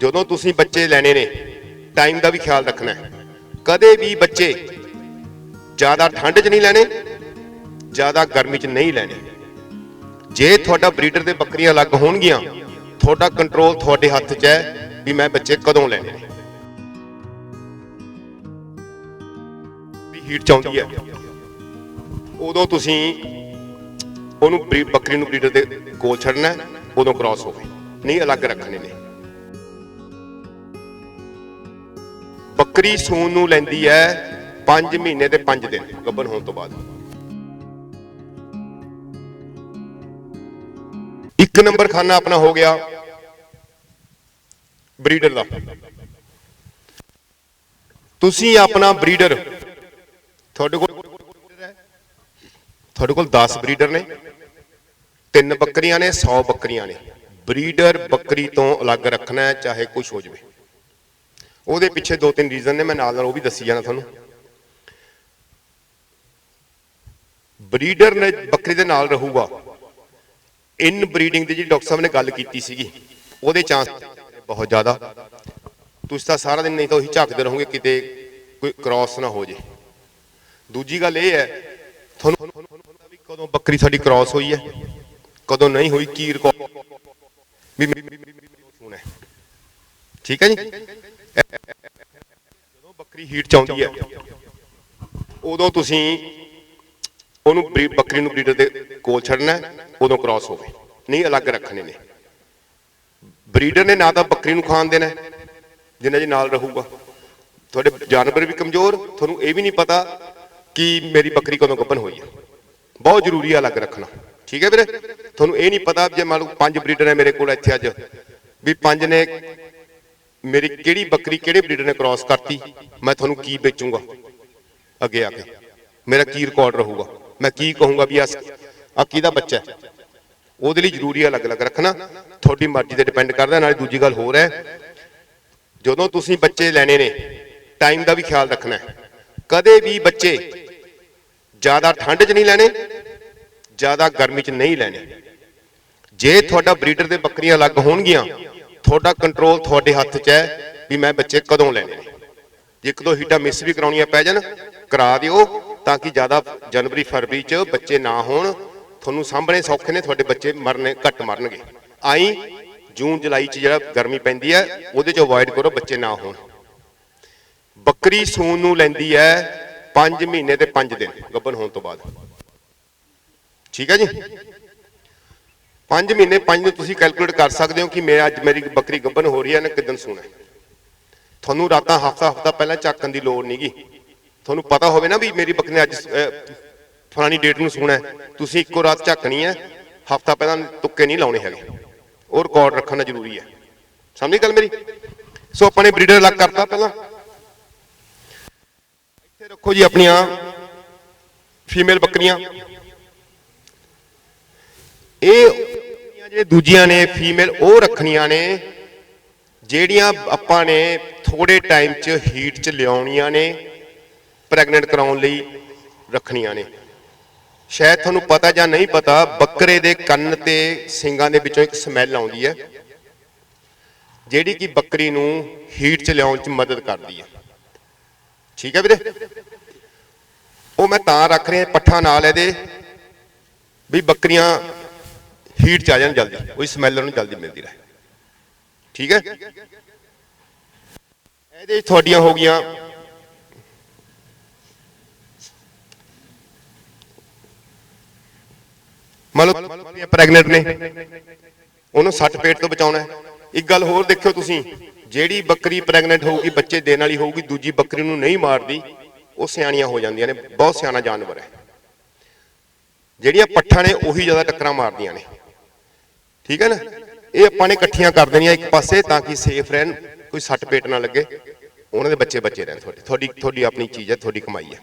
ਜਦੋਂ ਤੁਸੀਂ ਬੱਚੇ ਲੈਣੇ ਨੇ ਟਾਈਮ ਦਾ ਵੀ ਖਿਆਲ ਰੱਖਣਾ ਹੈ। ਕਦੇ ਵੀ ਬੱਚੇ ਜ਼ਿਆਦਾ ਠੰਡ 'ਚ ਨਹੀਂ ਲੈਣੇ, ਜ਼ਿਆਦਾ ਗਰਮੀ 'ਚ ਨਹੀਂ ਲੈਣੇ। ਜੇ ਤੁਹਾਡਾ ਬਰੀਡਰ ਦੇ ਬੱਕਰੀਆਂ ਅਲੱਗ ਹੋਣਗੀਆਂ, ਤੁਹਾਡਾ ਕੰਟਰੋਲ ਤੁਹਾਡੇ ਹੱਥ 'ਚ ਹੈ ਵੀ ਮੈਂ ਬੱਚੇ ਕਦੋਂ ਲੈਣੇ। ਨੇ ਵੀ ਹੀਟ ਚਾਹੁੰਦੀ ਹੈ। ਉਦੋਂ ਤੁਸੀਂ ਉਹਨੂੰ ਬੱਕਰੀ ਨੂੰ ਬਰੀਡਰ ਦੇ ਕੋਲ ਛੱਡਣਾ ਉਦੋਂ ਕ੍ਰਾਸ ਹੋਵੇ ਨਹੀਂ ਅਲੱਗ ਰੱਖਣੇ ਨੇ। ਬੱਕਰੀ ਸੂਣ ਨੂੰ ਲੈਂਦੀ ਹੈ 5 ਮਹੀਨੇ ਤੇ 5 ਦਿਨ, ਗੱਭਣ ਹੋਣ ਤੋਂ ਬਾਅਦ। ਇੱਕ ਨੰਬਰ ਖਾਨਾ ਆਪਣਾ ਹੋ ਗਿਆ ਬਰੀਡਰ ਦਾ। ਤੁਸੀਂ ਆਪਣਾ ਬਰੀਡਰ, ਤੁਹਾਡੇ ਕੋਲ ਤੁਹਾਡੇ ਕੋਲ 10 ਬਰੀਡਰ ਨੇ, ਤਿੰਨ ਬੱਕਰੀਆਂ ਨੇ 100 ਬੱਕਰੀਆਂ ਨੇ। ਬਰੀਡਰ ਬੱਕਰੀ ਤੋਂ ਅਲੱਗ ਰੱਖਣਾ ਚਾਹੇ ਕੁਝ ਹੋ ਜਾਵੇ। ਉਹਦੇ ਪਿੱਛੇ ਦੋ ਤਿੰਨ ਰੀਜ਼ਨ ਨੇ, ਮੈਂ ਨਾਲ ਨਾਲ ਉਹ ਵੀ ਦੱਸੀ ਜਾਣਾ ਤੁਹਾਨੂੰ। ਬਰੀਡਰ ਨੇ ਬੱਕਰੀ ਦੇ ਨਾਲ ਰਹੂਗਾ। ਇਨ ਬਰੀਡਿੰਗ ਦੀ ਜਿਹੜੀ ਡਾਕਟਰ ਸਾਹਿਬ ਨੇ ਗੱਲ ਕੀਤੀ ਸੀਗੀ, ਉਹਦੇ ਚਾਂਸ ਬਹੁਤ ਜ਼ਿਆਦਾ। ਤੁਸੀਂ ਤਾਂ ਸਾਰਾ ਦਿਨ ਨਹੀਂ ਤਾਂ ਉਹੀ ਝਾਕਦੇ ਰਹੋਗੇ, ਕਿਤੇ ਕੋਈ ਕ੍ਰਾਸ ਨਾ ਹੋ ਜੇ। ਦੂਜੀ ਗੱਲ ਇਹ ਹੈ, ਤੁਹਾਨੂੰ ਵੀ ਕਦੋਂ ਬੱਕਰੀ ਸਾਡੀ ਕ੍ਰਾਸ ਹੋਈ ਹੈ, ਕਦੋਂ ਨਹੀਂ ਹੋਈ, ਕੀ ਰਿਕਾਰਡ ਵੀ ਠੀਕ ਹੈ ਜੀ? ਜਦੋਂ ਬੱਕਰੀ ਹੀਟ ਚਾਹੁੰਦੀ ਹੈ, ਉਦੋਂ ਤੁਸੀਂ ਉਹਨੂੰ ਬੱਕਰੀ ਨੂੰ ਬਰੀਡਰ ਦੇ ਕੋਲ ਛੱਡਣਾ ਉਦੋਂ ਕ੍ਰਾਸ ਹੋਵੇ। ਨਹੀਂ, ਅਲੱਗ ਰੱਖਣੇ ਨੇ। ਬਰੀਡਰ ਨੇ ਨਾ ਤਾਂ ਬੱਕਰੀ ਨੂੰ ਖਾਣ ਦੇਣਾ ਜਿੰਨਾ ਜੀ ਨਾਲ ਰਹੂਗਾ। ਤੁਹਾਡੇ ਜਾਨਵਰ ਵੀ ਕਮਜ਼ੋਰ, ਤੁਹਾਨੂੰ ਇਹ ਵੀ ਨਹੀਂ ਪਤਾ ਕਿ ਮੇਰੀ ਬੱਕਰੀ ਕਦੋਂ ਗੱਭਣ ਹੋਈ ਹੈ। ਬਹੁਤ ਜ਼ਰੂਰੀ ਹੈ ਅਲੱਗ ਰੱਖਣਾ। ਠੀਕ ਹੈ ਵੀਰੇ? ਤੁਹਾਨੂੰ ਇਹ ਨਹੀਂ ਪਤਾ ਜੇ ਮੰਨ ਲਓ ਪੰਜ ਬਰੀਡਰ ਹੈ ਮੇਰੇ ਕੋਲ ਇੱਥੇ ਅੱਜ, ਵੀ ਪੰਜ ਨੇ ਮੇਰੀ ਕਿਹੜੀ ਬੱਕਰੀ ਕਿਹੜੇ ਬਰੀਡਰ ਨੇ ਕ੍ਰਾਸ ਕਰਤੀ? ਮੈਂ ਤੁਹਾਨੂੰ ਕੀ ਵੇਚੂੰਗਾ? ਅੱਗੇ ਆ ਕੇ। ਮੇਰਾ ਕੀ ਰਿਕਾਰਡ ਰਹੂਗਾ? ਮੈਂ ਕੀ ਕਹੂੰਗਾ ਵੀ ਆ ਆ ਕਿਹਦਾ ਬੱਚਾ ਹੈ? ਉਹਦੇ ਲਈ ਜ਼ਰੂਰੀ ਹੈ ਅਲੱਗ-ਅਲੱਗ ਰੱਖਣਾ। ਤੁਹਾਡੀ ਮਰਜ਼ੀ ਤੇ ਡਿਪੈਂਡ ਕਰਦਾ, ਨਾਲੇ ਦੂਜੀ ਗੱਲ ਹੋਰ ਹੈ। ਜਦੋਂ ਤੁਸੀਂ ਬੱਚੇ ਲੈਣੇ ਨੇ ਟਾਈਮ ਦਾ ਵੀ ਖਿਆਲ ਰੱਖਣਾ ਹੈ। ਕਦੇ ਵੀ ਬੱਚੇ ਜ਼ਿਆਦਾ ਠੰਡ 'ਚ ਨਹੀਂ ਲੈਣੇ, ਜ਼ਿਆਦਾ ਗਰਮੀ 'ਚ ਨਹੀਂ ਲੈਣੇ। ਜੇ ਤੁਹਾਡਾ ਬਰੀਡਰ ਦੇ ਬੱਕਰੀਆਂ ਅਲੱਗ ਹੋਣਗੀਆਂ ਤੁਹਾਡਾ ਕੰਟਰੋਲ ਤੁਹਾਡੇ ਹੱਥ 'ਚ ਹੈ ਵੀ ਮੈਂ ਬੱਚੇ ਕਦੋਂ ਲੈਣੇ ਨੇ। ਜੇ ਇੱਕ ਦੋ ਹੀਟਾਂ ਮਿਸ ਵੀ ਕਰਾਉਣੀਆਂ ਪੈ ਜਾਣ, ਕਰਾ ਦਿਓ ਤਾਂ ਕਿ ਜ਼ਿਆਦਾ ਜਨਵਰੀ, ਫਰਵਰੀ 'ਚ ਬੱਚੇ ਨਾ ਹੋਣ। ਤੁਹਾਨੂੰ ਸਾਹਮਣੇ ਸੌਖੇ ਨੇ, ਤੁਹਾਡੇ ਬੱਚੇ ਮਰਨੇ, ਘੱਟ ਮਰਨਗੇ। ਆਈ ਜੂਨ, ਜੁਲਾਈ 'ਚ ਜਿਹੜਾ ਗਰਮੀ ਪੈਂਦੀ ਹੈ, ਉਹਦੇ 'ਚ ਅਵੋਇਡ ਕਰੋ ਬੱਚੇ ਨਾ ਹੋਣ। ਬੱਕਰੀ ਸੂਨ ਨੂੰ ਲੈਂਦੀ ਹੈ 5 ਮਹੀਨੇ ਤੇ 5 ਦਿਨ, ਗੱਭਣ ਹੋਣ ਤੋਂ ਬਾਅਦ। ਠੀਕ ਹੈ ਜੀ? 5 ਮਹੀਨੇ 5 ਨੂੰ ਤੁਸੀਂ ਕੈਲਕੂਲੇਟ ਕਰ ਸਕਦੇ ਹੋ ਕਿ ਮੈਂ ਅੱਜ ਮੇਰੀ ਬੱਕਰੀ ਗੱਭਨ ਹੋ ਰਹੀ ਹੈ ਨਾ ਕਿਦਨ ਸੂਣਾ ਤੁਹਾਨੂੰ ਰਾਤਾਂ, ਹਫਤਾ ਹਫਤਾ ਪਹਿਲਾਂ ਚੱਕਣ ਦੀ ਲੋੜ ਨਹੀਂਗੀ ਤੁਹਾਨੂੰ ਪਤਾ ਹੋਵੇ ਨਾ ਵੀ ਮੇਰੀ ਬੱਕਰੀ ਨੇ ਅੱਜ ਫਲਾਣੀ ਡੇਟ ਨੂੰ ਸੂਣਾ ਤੁਸੀਂ ਇੱਕੋ ਰਾਤ ਝੱਕਣੀ ਹੈ, ਹਫਤਾ ਪਹਿਲਾਂ ਤੁੱਕੇ ਨਹੀਂ ਲਾਉਣੇ ਹੈਗੇ। ਉਹ ਰਿਕਾਰਡ ਰੱਖਣਾ ਜ਼ਰੂਰੀ ਹੈ। ਸਮਝੀ ਗੱਲ ਮੇਰੀ? ਸੋ ਆਪਾਂ ਨੇ ਬਰੀਡਰ ਅਲੱਗ ਕਰਤਾ ਪਹਿਲਾਂ। ਇੱਥੇ ਰੱਖੋ ਜੀ ਆਪਣੀਆਂ ਫੀਮੇਲ ਬੱਕਰੀਆਂ। ਇਹ ਜਿਹੜੇ ਦੂਜੀਆਂ ਨੇ ਫੀਮੇਲ ਉਹ ਰੱਖਣੀਆਂ ਨੇ, ਜਿਹੜੀਆਂ ਆਪਾਂ ਨੇ ਥੋੜੇ ਟਾਈਮ 'ਚ ਹੀਟ 'ਚ ਲਿਆਉਣੀਆਂ ਨੇ ਪ੍ਰੈਗਨੈਂਟ ਕਰਾਉਣ ਲਈ ਰੱਖਣੀਆਂ ਨੇ। ਸ਼ਾਇਦ ਤੁਹਾਨੂੰ ਪਤਾ ਜਾਂ ਨਹੀਂ ਪਤਾ, ਬੱਕਰੇ ਦੇ ਕੰਨ ਤੇ ਸਿੰਗਾਂ ਦੇ ਵਿੱਚੋਂ ਇੱਕ ਸਮੈਲ ਆਉਂਦੀ ਹੈ, ਜਿਹੜੀ ਕਿ ਬੱਕਰੀ ਨੂੰ ਹੀਟ 'ਚ ਲਿਆਉਣ 'ਚ ਮਦਦ ਕਰਦੀ ਹੈ। ਠੀਕ ਹੈ ਵੀਰੇ? ਉਹ ਮੈਂ ਤਾਂ ਰੱਖ ਰਿਹਾ, ਪੱਠਾ ਨਾਲ ਇਹਦੇ, ਵੀ ਬੱਕਰੀਆਂ ਹੀਟ 'ਚ ਆ ਜਾਣ ਜਲਦੀ ਉਹਦੀ ਸਮੈਲ ਉਹਨੂੰ ਜਲਦੀ ਮਿਲਦੀ ਰਹੇ। ਠੀਕ ਹੈ? ਇਹਦੇ 'ਚ ਤੁਹਾਡੀਆਂ ਹੋ ਗਈਆਂ। ਮੰਨ ਲਓ ਪ੍ਰੈਗਨੈਂਟ ਨੇ, ਉਹਨੂੰ ਸੱਟ ਪੇਟ ਤੋਂ ਬਚਾਉਣਾ ਹੈ। ਇੱਕ ਗੱਲ ਹੋਰ ਦੇਖਿਓ ਤੁਸੀਂ, ਜਿਹੜੀ ਬੱਕਰੀ ਪ੍ਰੈਗਨੈਂਟ ਹੋਊਗੀ, ਬੱਚੇ ਦੇਣ ਵਾਲੀ ਹੋਊਗੀ, ਦੂਜੀ ਬੱਕਰੀ ਨੂੰ ਨਹੀਂ ਮਾਰਦੀ, ਉਹ ਸਿਆਣੀਆਂ ਹੋ ਜਾਂਦੀਆਂ ਨੇ, ਬਹੁਤ ਸਿਆਣਾ ਜਾਨਵਰ ਹੈ। ਜਿਹੜੀਆਂ ਪੱਠਾਂ ਨੇ, ਉਹੀ ਜ਼ਿਆਦਾ ਟੱਕਰਾਂ ਮਾਰਦੀਆਂ ਨੇ। ਠੀਕ ਹੈ ਨਾ? ਇਹ ਆਪਾਂ ਨੇ ਇਕੱਠੀਆਂ ਕਰ ਦੇਣੀਆਂ ਇੱਕ ਪਾਸੇ ਤਾਂ ਕਿ ਸੇਫ ਰਹਿਣ, ਕੋਈ ਸੱਟ ਪੇਟ ਨਾ ਲੱਗੇ। ਉਹਨਾਂ ਦੇ ਬੱਚੇ ਬੱਚੇ ਰਹਿਣ ਤੁਹਾਡੇ। ਤੁਹਾਡੀ ਤੁਹਾਡੀ ਆਪਣੀ ਚੀਜ਼ ਹੈ, ਤੁਹਾਡੀ ਕਮਾਈ ਹੈ।